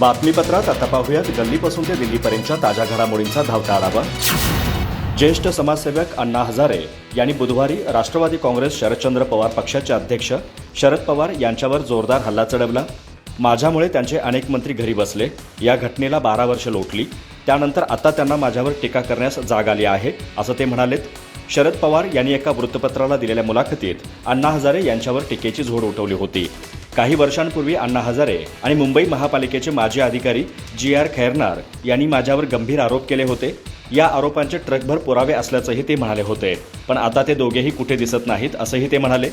बातमीपत्रात आता पाहूयात गल्लीपासून ते दिल्लीपर्यंतच्या ताज्या घडामोडींचा धावता आढावा. ज्येष्ठ समाजसेवक अण्णा हजारे यांनी बुधवारी राष्ट्रवादी काँग्रेस शरदचंद्र पवार पक्षाचे अध्यक्ष शरद पवार यांच्यावर जोरदार हल्ला चढवला. माझ्यामुळे त्यांचे अनेक मंत्री घरी बसले. या घटनेला बारा वर्ष लोटली. त्यानंतर आता त्यांना माझ्यावर टीका करण्यास जाग आली आहे असं ते म्हणालेत. शरद पवार यांनी एका वृत्तपत्राला दिलेल्या मुलाखतीत अण्णा हजारे यांच्यावर टीकेची झोड उठवली होती. काही वर्षांपूर्वी अण्णा हजारे आणि मुंबई महापालिकेचे माजी अधिकारी जी आर खैरनार यांनी माझ्यावर गंभीर आरोप केले होते. या आरोपांचे ट्रकभर पुरावे असल्याचंही ते म्हणाले होते. पण आता ते दोघेही कुठे दिसत नाहीत असंही ते म्हणाले.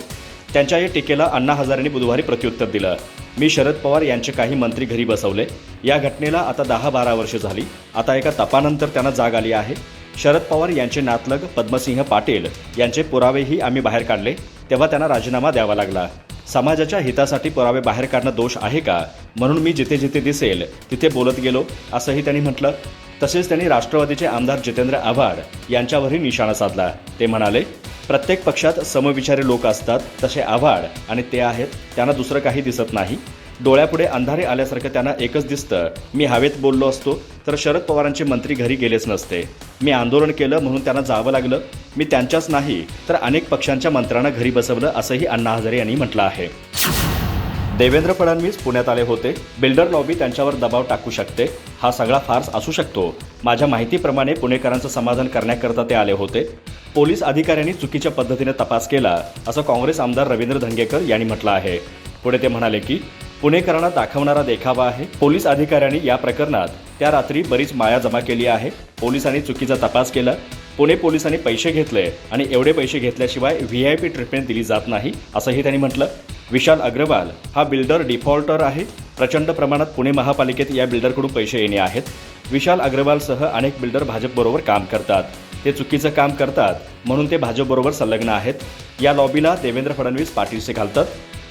त्यांच्या या टीकेला अण्णा हजारेंनी बुधवारी प्रत्युत्तर दिलं. मी शरद पवार यांचे काही मंत्री घरी बसवले. या घटनेला आता दहा बारा वर्ष झाली. आता एका तपानंतर त्यांना जाग आली आहे. शरद पवार यांचे नातलग पद्मसिंह पाटील यांचे पुरावेही आम्ही बाहेर काढले. तेव्हा त्यांना राजीनामा द्यावा लागला. समाजाच्या हितासाठी पुरावे बाहेर काढणं दोष आहे का? म्हणून मी जिथे जिथे दिसेल तिथे बोलत गेलो असंही त्यांनी म्हटलं. तसेच त्यांनी राष्ट्रवादीचे आमदार जितेंद्र आव्हाड यांच्यावरही निशाणा साधला. ते म्हणाले प्रत्येक पक्षात समविचारी लोक असतात तसे आव्हाड आणि ते आहेत त्यांना दुसरं काही दिसत नाही. डोळ्यापुढे अंधारे आल्यासारखं त्यांना एकच दिसतं. मी हवेत बोललो असतो तर शरद पवारांचे मंत्री घरी गेलेच नसते. मी आंदोलन केलं म्हणून त्यांना जावं लागलं. मी त्यांच्याच नाही तर अनेक पक्षांच्या मंत्र्यांना घरी बसवलं असंही अण्णा हजारे यांनी म्हटलं आहे. देवेंद्र फडणवीस पुण्यात आले होते. बिल्डर लॉबी त्यांच्यावर दबाव टाकू शकते. हा सगळा फार्स असू शकतो. माझ्या माहितीप्रमाणे पुणेकरांचं समाधान करण्याकरता ते आले होते. पोलीस अधिकाऱ्यांनी चुकीच्या पद्धतीने तपास केला असं काँग्रेस आमदार रवींद्र धंगेकर यांनी म्हटलं आहे. पुढे ते म्हणाले की पुणेकरांना दाखवणारा देखावा आहे. पोलीस अधिकाऱ्यांनी या प्रकरणात त्या रात्री बरीच माया जमा केली आहे. पोलिसांनी चुकीचा तपास केला. पुणे पोलिसांनी पैसे घेतले आणि एवढे पैसे घेतल्याशिवाय व्ही आय पी ट्रीटमेंट दिली जात नाही असंही त्यांनी म्हटलं. विशाल अग्रवाल हा बिल्डर डिफॉल्टर आहे. प्रचंड प्रमाणात पुणे महापालिकेत या बिल्डरकडून पैसे येणे आहेत. विशाल अग्रवालसह अनेक बिल्डर भाजपबरोबर काम करतात. ते चुकीचं काम करतात म्हणून ते भाजपबरोबर संलग्न आहेत. या लॉबीला देवेंद्र फडणवीस पाठीशी घालतात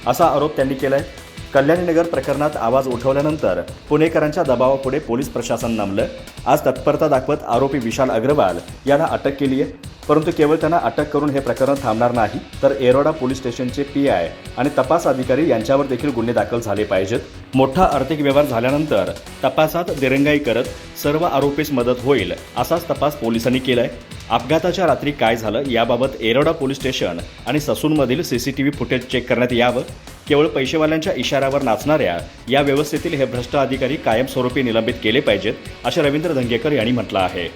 असा आरोप त्यांनी केला आहे कल्याणीनगर प्रकरणात आवाज उठवल्यानंतर पुणेकरांच्या दबावापुढे पोलीस प्रशासन नमलं. आज तत्परता दाखवत आरोपी विशाल अग्रवाल यांना अटक केली आहे परंतु केवळ त्यांना अटक करून हे प्रकरण थांबणार नाही तर एरोडा पोलीस स्टेशनचे पी आय आणि तपास अधिकारी यांच्यावर देखील गुन्हे दाखल झाले पाहिजेत. मोठा आर्थिक व्यवहार झाल्यानंतर तपासात दिरंगाई करत सर्व आरोपीस मदत होईल असाच तपास पोलिसांनी केलाय. अपघाताच्या रात्री काय झालं याबाबत एरोडा पोलीस स्टेशन आणि ससूनमधील सीसीटीव्ही फुटेज चेक करण्यात यावं. केवळ पैसेवाल्यांच्या इशाऱ्यावर नाचणाऱ्या या व्यवस्थेतील हे भ्रष्ट अधिकारी कायमस्वरूपी निलंबित केले पाहिजेत असे रवींद्र धंगेकर यांनी म्हटलं आहे.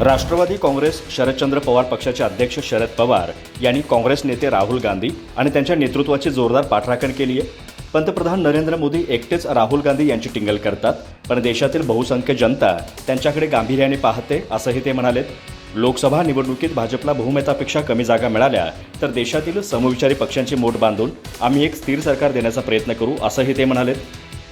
राष्ट्रवादी काँग्रेस शरदचंद्र पवार पक्षाचे अध्यक्ष शरद पवार यांनी काँग्रेस नेते राहुल गांधी आणि त्यांच्या नेतृत्वाची जोरदार पाठराखण केली आहे. पंतप्रधान नरेंद्र मोदी एकटेच राहुल गांधी यांची टिंगल करतात पण देशातील बहुसंख्य जनता त्यांच्याकडे गांभीर्याने पाहते असंही ते म्हणालेत. लोकसभा निवडणुकीत भाजपला बहुमतापेक्षा कमी जागा मिळाल्या तर देशातील समविचारी पक्षांची मोठ बांधून आम्ही एक स्थिर सरकार देण्याचा प्रयत्न करू असंही ते म्हणाले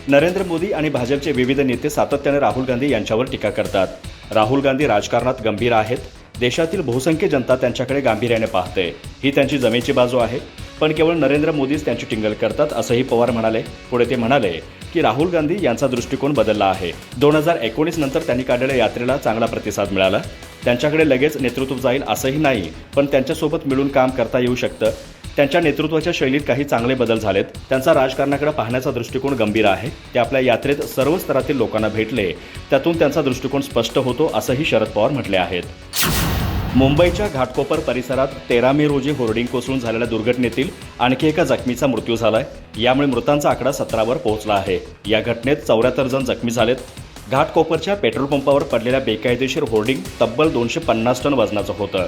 नरेंद्र मोदी आणि भाजपचे विविध नेते सातत्याने राहुल गांधी यांच्यावर टीका करतात. राहुल गांधी राजकारणात गंभीर आहेत. देशातील बहुसंख्य जनता त्यांच्याकडे गांभीर्याने पाहते. ही त्यांची जमेची बाजू आहे. पण केवळ नरेंद्र मोदीच त्यांची टिंगल करतात असंही पवार म्हणाले. पुढे ते म्हणाले की राहुल गांधी यांचा दृष्टिकोन बदलला आहे. दोन हजार एकोणीस नंतर त्यांनी काढलेल्या यात्रेला चांगला प्रतिसाद मिळाला. त्यांच्याकडे लगेच नेतृत्व जाईल असंही नाही पण त्यांच्यासोबत मिळून काम करता येऊ शकतं. त्यांच्या नेतृत्वाच्या शैलीत काही चांगले बदल झालेत. त्यांचा राजकारणाकडे पाहण्याचा दृष्टिकोन गंभीर आहे. ते आपल्या यात्रेत सर्व स्तरातील लोकांना भेटले. त्यातून त्यांचा दृष्टिकोन स्पष्ट होतो असंही शरद पवार म्हटले आहेत. मुंबईच्या घाटकोपर परिसरात तेरा मे रोजी होर्डिंग कोसळून झालेल्या दुर्घटनेतील आणखी एका जखमीचा मृत्यू झालाय. यामुळे मृतांचा आकडा सतरावर पोहोचला आहे. या घटनेत चौऱ्याहत्तर जण जखमी झालेत. घाटकोपरच्या पेट्रोल पंपावर पडलेल्या बेकायदेशीर होर्डिंग तब्बल दोनशे पन्नास टन वजनाचं होतं.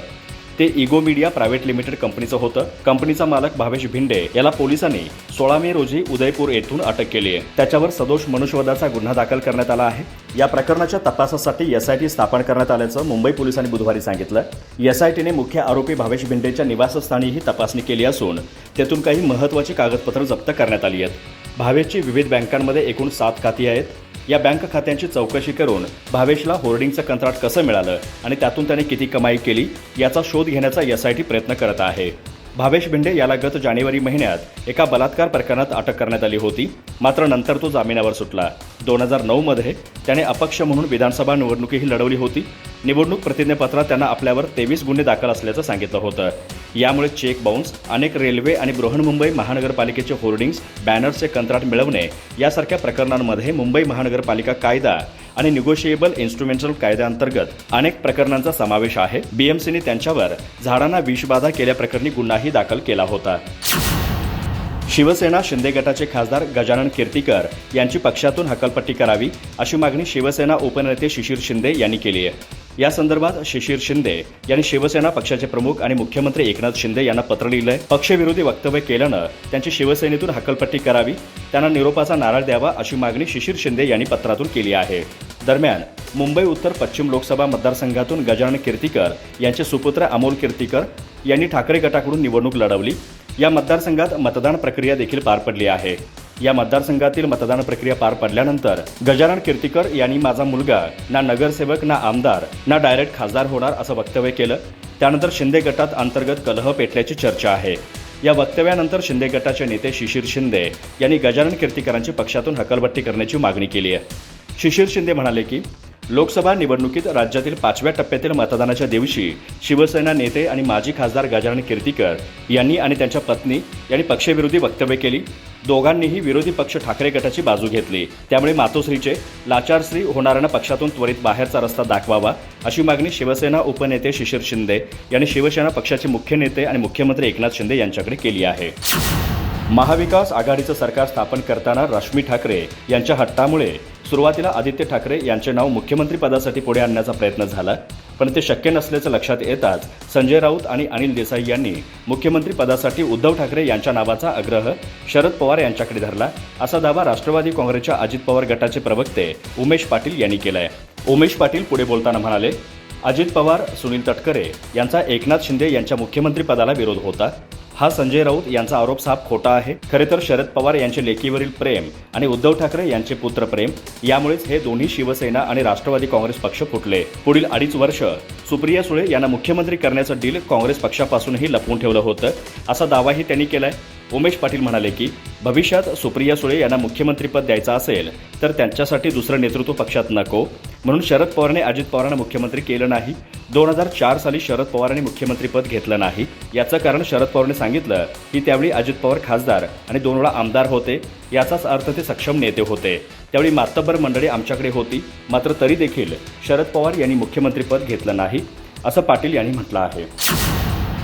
ते इगो मीडिया प्रायव्हेट लिमिटेड कंपनीचं होतं. कंपनीचा मालक भावेश भिंडे याला पोलिसांनी सोळा मे रोजी उदयपूर येथून अटक केली आहे. त्याच्यावर सदोष मनुष्यवधाचा गुन्हा दाखल करण्यात आला आहे. या प्रकरणाच्या तपासासाठी एसआयटी स्थापन करण्यात आल्याचं मुंबई पोलिसांनी बुधवारी सांगितलं. एसआयटीने मुख्य आरोपी भावेश भिंडेच्या निवासस्थानीही तपासणी केली असून त्यातून काही महत्त्वाची कागदपत्र जप्त करण्यात आली आहेत. भावेशची विविध बँकांमध्ये एकूण सात खाती आहेत. या बँक खात्यांची चौकशी करून भावेशला होर्डिंगचं कंत्राट कसं मिळालं आणि त्यातून त्याने किती कमाई केली याचा शोध घेण्याचा एसआयटी प्रयत्न करत आहे. भावेश भिंडे याला गत जानेवारी महिन्यात एका बलात्कार प्रकरणात अटक करण्यात आली होती मात्र नंतर तो जामिनावर सुटला. दोन हजार नऊमध्ये त्याने अपक्ष म्हणून विधानसभा निवडणुकीही लढवली होती निवडणूक प्रतिज्ञापत्रात त्यांना आपल्यावर तेवीस गुन्हे दाखल असल्याचं सांगितलं होतं. यामुळे चेक बाउन्स अनेक रेल्वे आणि बृहन्मुंबई महानगरपालिकेचे होर्डिंग्स बॅनर्सचे कंत्राट मिळवणे यासारख्या प्रकरणांमध्ये मुंबई महानगरपालिका कायदा आणि निगोशिएबल इन्स्ट्रुमेंटल कायद्याअंतर्गत अनेक प्रकरणांचा समावेश आहे. बीएमसीने त्यांच्यावर झाडांना विषबाधा केल्याप्रकरणी गुन्हाही दाखल केला होता. शिवसेना शिंदे गटाचे खासदार गजानन कीर्तीकर यांची पक्षातून हकालपट्टी करावी अशी मागणी शिवसेना उपनेते शिशिर शिंदे यांनी केली आहे. या संदर्भात शिशिर शिंदे यांनी शिवसेना पक्षाचे प्रमुख आणि मुख्यमंत्री एकनाथ शिंदे यांना पत्र लिहिलंय. पक्षविरोधी वक्तव्य केल्यानं त्यांची शिवसेनेतून हकलपट्टी करावी त्यांना निरोपाचा नारळ द्यावा अशी मागणी शिशिर शिंदे यांनी पत्रातून केली आहे. दरम्यान मुंबई उत्तर पश्चिम लोकसभा मतदारसंघातून गजानन कीर्तीकर यांचे सुपुत्र अमोल कीर्तीकर यांनी ठाकरे गटाकडून निवडणूक लढवली. या मतदारसंघात मतदान प्रक्रिया देखील पार पडली आहे. या मतदारसंघातील मतदान प्रक्रिया पार पडल्यानंतर गजानन कीर्तीकर यांनी माझा मुलगा ना नगरसेवक ना आमदार ना डायरेक्ट खासदार होणार असं वक्तव्य केलं. त्यानंतर शिंदे गटात अंतर्गत कलह पेटल्याची चर्चा आहे. या वक्तव्यानंतर शिंदे गटाचे नेते शिशिर शिंदे यांनी गजानन कीर्तीकरांची पक्षातून हकालपट्टी करण्याची मागणी केली आहे. शिशिर शिंदे म्हणाले की लोकसभा निवडणुकीत राज्यातील पाचव्या टप्प्यातील मतदानाच्या दिवशी शिवसेना नेते आणि माजी खासदार गजानन कीर्तीकर यांनी आणि त्यांच्या पत्नी यांनी पक्षविरोधी वक्तव्य केली. दोघांनीही विरोधी पक्ष ठाकरे गटाची बाजू घेतली. त्यामुळे मातोश्रीचे लाचारश्री होणाऱ्यांना पक्षातून त्वरित बाहेरचा रस्ता दाखवावा अशी मागणी शिवसेना उपनेते शिशिर शिंदे यांनी शिवसेना पक्षाचे मुख्य नेते आणि मुख्यमंत्री एकनाथ शिंदे यांच्याकडे केली आहे. महाविकास आघाडीचं सरकार स्थापन करताना रश्मी ठाकरे यांच्या हट्टामुळे सुरुवातीला आदित्य ठाकरे यांचे नाव मुख्यमंत्री पदासाठी पुढे आणण्याचा प्रयत्न झाला पण ते शक्य नसल्याचं लक्षात येताच संजय राऊत आणि अनिल देसाई यांनी मुख्यमंत्री पदासाठी उद्धव ठाकरे यांच्या नावाचा आग्रह शरद पवार यांच्याकडे धरला असा दावा राष्ट्रवादी काँग्रेसच्या अजित पवार गटाचे प्रवक्ते उमेश पाटील यांनी केलाय. उमेश पाटील पुढे बोलताना म्हणाले अजित पवार सुनील तटकरे यांचा एकनाथ शिंदे यांच्या मुख्यमंत्रीपदाला विरोध होता. हा संजय राऊत यांचा आरोप साफ खोटा आहे. खरे तर शरद पवार यांचे लेकीवरील प्रेम आणि उद्धव ठाकरे यांचे पुत्र प्रेम यामुळेच हे दोन्ही शिवसेना आणि राष्ट्रवादी काँग्रेस पक्ष फुटले. पुढील अडीच वर्ष सुप्रिया सुळे यांना मुख्यमंत्री करण्याचं डील काँग्रेस पक्षापासूनही लपवून ठेवलं होतं. असा दावाही त्यांनी केलाय. उमेश पाटील म्हणाले की भविष्यात सुप्रिया सुळे यांना मुख्यमंत्रीपद द्यायचं असेल तर त्यांच्यासाठी दुसरं नेतृत्व पक्षात नको. म्हणून शरद पवारने अजित पवारांना मुख्यमंत्री केलं नाही. दोन हजार चार साली शरद पवारांनी मुख्यमंत्रीपद घेतलं नाही. याचं कारण शरद पवारने सांगितलं की त्यावेळी अजित पवार खासदार आणि दोन वेळा आमदार होते. याचाच अर्थ ते सक्षम नेते होते. त्यावेळी मातब्बर मंडळी आमच्याकडे होती. मात्र तरी देखील शरद पवार यांनी मुख्यमंत्रीपद घेतलं नाही असं पाटील यांनी म्हटलं आहे.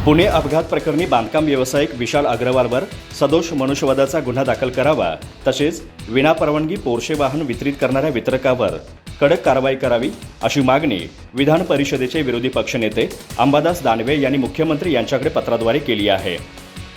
पुणे अपघात प्रकरणी बांधकाम व्यावसायिक विशाल अग्रवालवर सदोष मनुष्यवधाचा गुन्हा दाखल करावा तसेच विनापरवानगी पोरशे वाहन वितरित करणाऱ्या वितरकावर कडक कारवाई करावी अशी मागणी विधान परिषदेचे विरोधी पक्षनेते अंबादास दानवे यांनी मुख्यमंत्री यांच्याकडे पत्राद्वारे केली आहे.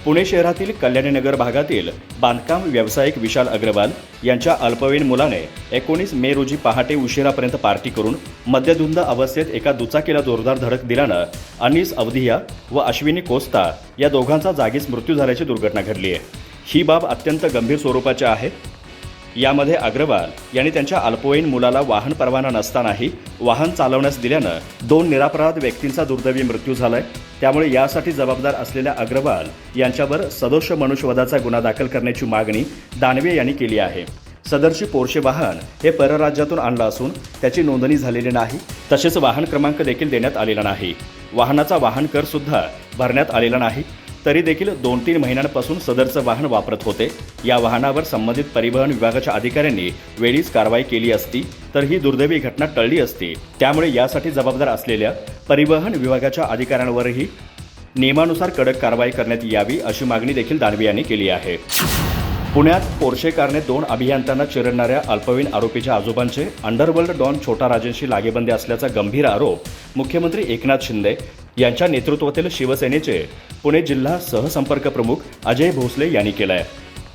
पुणे शहरातील कल्याणीनगर भागातील बांधकाम व्यावसायिक विशाल अग्रवाल यांच्या अल्पवयीन मुलाने एकोणीस मे रोजी पहाटे उशिरापर्यंत पार्टी करून मद्यधुंद अवस्थेत एका दुचाकीला जोरदार धडक दिल्यानं अनिस अवधिया व अश्विनी कोस्ता या दोघांचा जागीच मृत्यू झाल्याची दुर्घटना घडली आहे. ही बाब अत्यंत गंभीर स्वरूपाची आहे. यामध्ये अग्रवाल यांनी त्यांच्या अल्पवयीन मुलाला वाहन परवाना नसतानाही वाहन चालवण्यास दिल्यानं दोन निरापराध व्यक्तींचा दुर्दैवी मृत्यू झालाय. त्यामुळे यासाठी जबाबदार असलेल्या अग्रवाल यांच्यावर सदोष मनुष्यवधाचा गुन्हा दाखल करण्याची मागणी दानवे यांनी केली आहे. सदरची पोर्शे वाहन हे परराज्यातून आणलं असून त्याची नोंदणी झालेली नाही. तसेच वाहन क्रमांक देखील देण्यात आलेला नाही. वाहनाचा वाहन कर सुद्धा भरण्यात आलेला नाही. तरी देखील दोन तीन महिन्यांपासून सदरचं वाहन वापरत होते. या वाहनावर संबंधित परिवहन विभागाच्या अधिकाऱ्यांनी वेळीच कारवाई केली असती तर ही दुर्दैवी घटना टळली असती. त्यामुळे यासाठी जबाबदार असलेल्या परिवहन विभागाच्या अधिकाऱ्यांवरही नियमानुसार कडक कारवाई करण्यात यावी अशी मागणी देखील दानवे यांनी केली आहे. पुण्यात पोर्शे कारने दोन अभियंत्यांना चिरडणाऱ्या अल्पवयीन आरोपीच्या आजोबांचे अंडरवर्ल्ड डॉन छोटा राजेंशी लागेबंदी असल्याचा गंभीर आरोप मुख्यमंत्री एकनाथ शिंदे यांच्या नेतृत्वातील शिवसेनेचे पुणे जिल्हा सहसंपर्क प्रमुख अजय भोसले यांनी केलाय.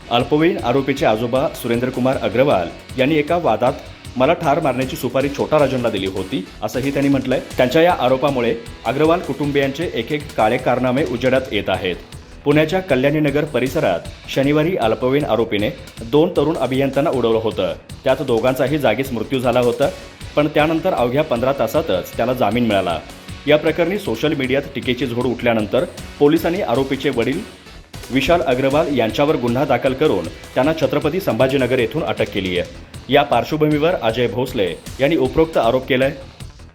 अल्पवयीन आरोपीचे आजोबा सुरेंद्रकुमार अग्रवाल यांनी एका वादात मला ठार मारण्याची सुपारी छोटा राजनला दिली होती असंही त्यांनी म्हटलंय. त्यांच्या या आरोपामुळे अग्रवाल कुटुंबियांचे एक एक काळे कारनामे उजेडात येत आहेत. पुण्याच्या कल्याणीनगर परिसरात शनिवारी अल्पवयीन आरोपीने दोन तरुण अभियंत्यांना उडवलं होतं. त्यात दोघांचाही जागीच मृत्यू झाला होता पण त्यानंतर अवघ्या पंधरा तासातच त्याला जामीन मिळाला. या प्रकरणी सोशल मीडियात टीकेची झोड उठल्यानंतर पोलिसांनी आरोपीचे वडील विशाल अग्रवाल यांच्यावर गुन्हा दाखल करून त्यांना छत्रपती संभाजीनगर येथून अटक केली आहे. या पार्श्वभूमीवर अजय भोसले यांनी उपरोक्त आरोप केलाय.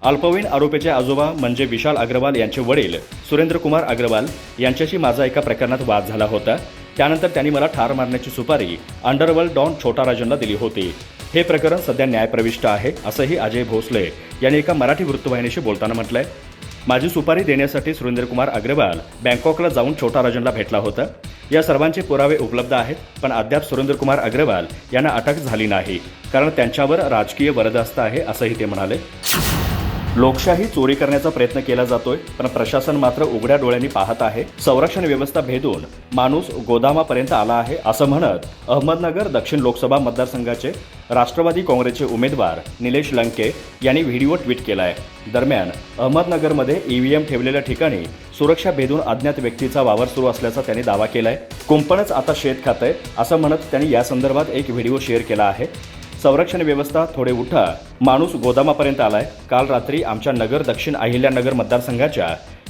अल्पवयीन आरोपीचे आजोबा म्हणजे विशाल अग्रवाल यांचे वडील सुरेंद्रकुमार अग्रवाल यांच्याशी माझा एका प्रकरणात वाद झाला होता. त्यानंतर त्यांनी मला ठार मारण्याची सुपारी अंडरवर्ल्ड डॉन छोटा राजनला दिली होती. हे प्रकरण सध्या न्यायप्रविष्ट आहे असंही अजय भोसले यांनी एका मराठी वृत्तवाहिनीशी बोलताना म्हटलंय. माझी सुपारी देण्यासाठी सुरेंद्रकुमार अग्रवाल बँकॉकला जाऊन छोटा राजनला भेटला होता. या सर्वांचे पुरावे उपलब्ध आहेत पण अद्याप सुरेंद्रकुमार अग्रवाल यांना अटक झाली नाही कारण त्यांच्यावर राजकीय वरदहस्त आहे असंही ते म्हणाले. लोकशाही चोरी करण्याचा प्रयत्न केला जातोय पण प्रशासन मात्र उघड्या डोळ्यांनी पाहत आहे. संरक्षण व्यवस्था भेदून माणूस गोदामापर्यंत आला आहे असं म्हणत अहमदनगर दक्षिण लोकसभा मतदारसंघाचे राष्ट्रवादी काँग्रेसचे उमेदवार निलेश लंके यांनी व्हिडिओ ट्विट केलाय. दरम्यान अहमदनगरमध्ये ईव्हीएम ठेवलेल्या ठिकाणी सुरक्षा भेदून अज्ञात व्यक्तीचा वावर सुरू असल्याचा त्यांनी दावा केलाय. कुंपणच आता शेत खातंय असं म्हणत त्यांनी या संदर्भात एक व्हिडिओ शेअर केला आहे. संरक्षण व्यवस्था थोडे उठा. माणूस गोदामापर्यंत आलाय. काल रात्री आमच्या नगर दक्षिण अहिल्यानगर मतदारसंघाच्या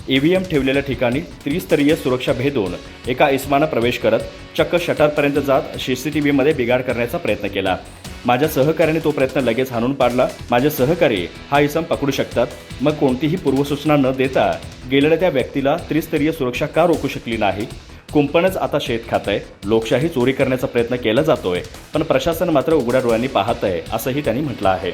ईव्हीएम ठेवलेल्या ठिकाणी त्रिस्तरीय सुरक्षा भेदून एका इस्मानं प्रवेश करत चक्क शटरपर्यंत जात सीसीटीव्हीमध्ये बिघाड करण्याचा प्रयत्न केला. माझ्या सहकार्याने तो प्रयत्न लगेच हाणून पाडला. माझे सहकारी हा इसम पकडू शकतात. मग कोणतीही पूर्वसूचना न देता गेलेल्या त्या व्यक्तीला त्रिस्तरीय सुरक्षा का रोखू शकली नाही? कुंपणच आता शेत खातंय. लोकशाही चोरी करण्याचा प्रयत्न केला जातोय पण प्रशासन मात्र उघड्या डोळ्यांनी पाहत आहे असंही त्यांनी म्हटलं आहे.